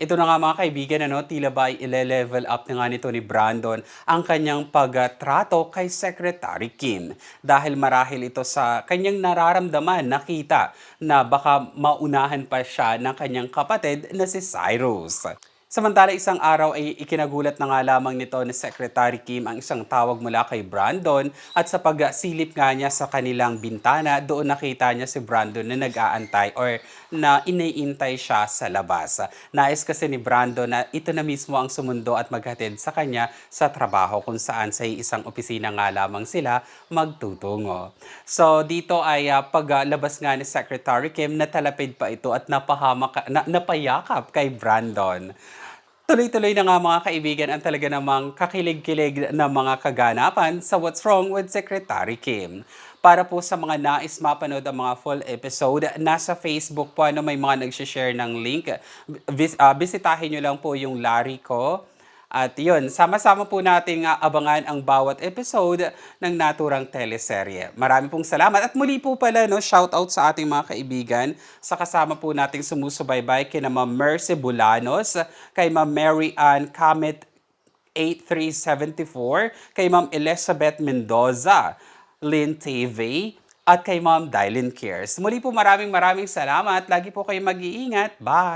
Ito na nga mga kaibigan, ano, tila ba ile-level up na nga nito ni Brandon ang kanyang pagtrato kay Secretary Kim. Dahil marahil ito sa kanyang nararamdaman, nakita na baka maunahan pa siya ng kanyang kapatid na si Cyrus. Samantala isang araw ay ikinagulat na nga lamang nito ni Secretary Kim ang isang tawag mula kay Brandon at sa pagsilip nga niya sa kanilang bintana, doon nakita niya si Brandon na nag-aantay or na iniintay siya sa labas. Nais kasi ni Brandon na ito na mismo ang sumundo at maghatid sa kanya sa trabaho kung saan sa isang opisina nga lamang sila magtutungo. So dito ay ah, paglabas nga ni Secretary Kim, natalapid pa ito at napahamak, na, napayakap kay Brandon. Tuloy-tuloy na nga mga kaibigan ang talaga namang kakilig-kilig na mga kaganapan sa What's Wrong with Secretary Kim. Para po sa mga nais mapanood ang mga full episode, nasa Facebook po ano, may mga nag-share ng link. Vis- ah, bisitahin nyo lang po yung Larry ko. At yun, sama-sama po nating ah, abangan ang bawat episode ng naturang teleserye. Marami pong salamat. At muli po pala, no, shout out sa ating mga kaibigan sa kasama po nating sumusubaybay kina Ma'am Mercy Bulanos, kay Ma'am Mary Ann Kamet 8374, kay Ma'am Elizabeth Mendoza, Lynn TV, at kay Ma'am Dylan Cares. Muli po maraming maraming salamat. Lagi po kayo mag-iingat. Bye!